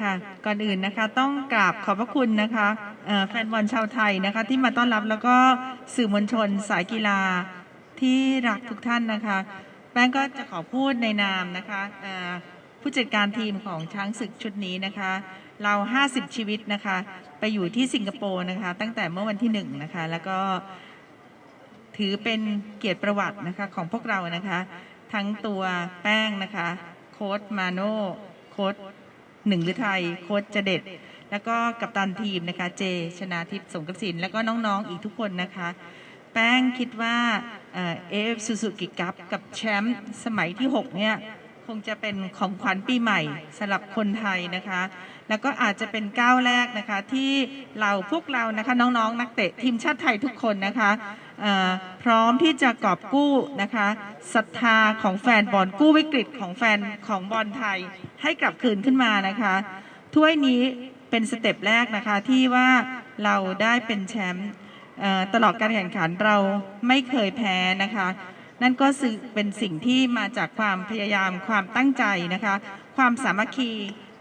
ค่ะ ก่อนอื่นนะคะต้องกราบขอบพระคุณนะคะเอ่อแฟนบอลชาวไทยนะคะที่มาต้อนรับแล้วก็สื่อมวลชนสายกีฬาที่รักทุกท่านนะคะแป้งก็จะขอพูดในนามนะคะเอ่อผู้จัดการทีมของช้างศึกชุดนี้นะคะ เรา 50 ชีวิตนะคะ ไปอยู่ที่สิงคโปร์นะคะ ตั้งแต่เมื่อวันที่หนึ่งนะคะแล้วก็ถือเป็นเกียรติประวัตินะคะของพวกเรานะคะ ทั้งตัวแป้งนะคะ โค้ดมาโน่โค้ด หนึ่งหรือไทยโค้ชเจเด็ด แล้วก็กัปตันทีมนะคะเจชนาทิพย์สงกระสินแล้วก็น้องๆอีกทุกคนนะคะ แป้งคิดว่าเอฟซูซูกิกัปกับแชมป์สมัยที่ 6 เนี่ย คงจะเป็นของขวัญปีใหม่สำหรับคนไทยนะคะ แล้วก็อาจจะเป็นก้าวแรกนะคะที่เราพวกเรานะคะน้องๆ นักเตะทีมชาติไทยทุกคนนะคะพร้อมที่จะกอบกู้นะคะศรัทธาของแฟนบอลกู้วิกฤตของแฟนของบอลไทยให้กลับคืนขึ้นมานะคะถ้วยนี้เป็นสเต็ปแรกนะคะที่ว่าเราได้เป็นแชมป์ตลอดการแข่งขันเราไม่เคยแพ้นะคะ นั่นก็เป็นสิ่งที่มาจากความพยายามความตั้งใจนะคะ ความสามัคคี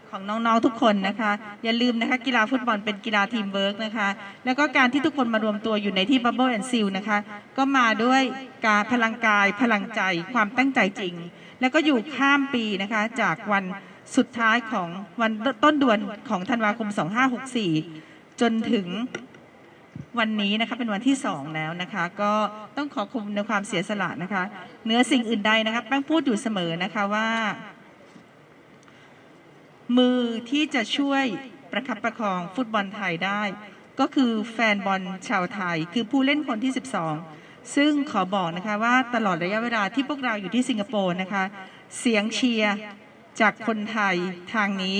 ของน้องๆทุกคนนะคะ อย่าลืมนะคะกีฬาฟุตบอลเป็นกีฬาทีมเวิร์กนะคะ แล้วก็การที่ทุกคนมารวมตัวอยู่ในที่บับเบิลแอนด์ซิลนะคะ ก็มาด้วยการพลังกายพลังใจความตั้งใจจริง แล้วก็อยู่ข้ามปีนะคะจากวันสุดท้ายของวันต้นเดือนของธันวาคม 2564 จนถึง วันนี้นะคะเป็นวันที่สองแล้วนะคะ ก็ต้องขอขอบคุณในความเสียสละนะคะเหนือสิ่งอื่นใดนะคะแป้งพูดอยู่เสมอนะคะว่า มือที่จะช่วยประคับประคองฟุตบอลไทยได้ ก็คือแฟนบอลชาวไทย คือผู้เล่นคนที่ 12 ซึ่งขอบอกนะคะว่าตลอดระยะเวลาที่พวกเราอยู่ที่สิงคโปร์นะคะ เสียงเชียร์จากคนไทยทางนี้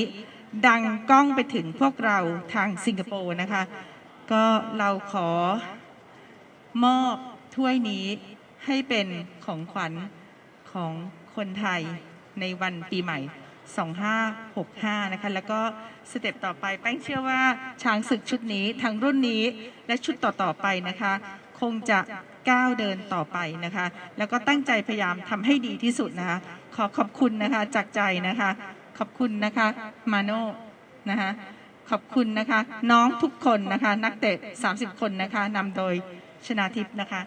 ดังก้องไปถึงพวกเราทางสิงคโปร์นะคะ ก็เราขอมอบถ้วยนี้ให้เป็นของขวัญของคนไทยในวันปีใหม่ 2565 นะคะ แล้วก็สเต็ปต่อไปแป้งเชื่อว่าช้างศึกชุดนี้ทั้งรุ่นนี้และชุดต่อ ๆ ไปนะคะ คงจะก้าวเดินต่อไปนะคะ แล้วก็ตั้งใจพยายามทำให้ดีที่สุดนะคะ ขอขอบคุณนะคะจากใจนะคะ ขอบคุณนะคะมาโน่นะคะ ขอบคุณนะคะ น้องทุกคนนะคะ นักเตะ 30 คนนะคะนำโดยชนาทิพย์นะคะ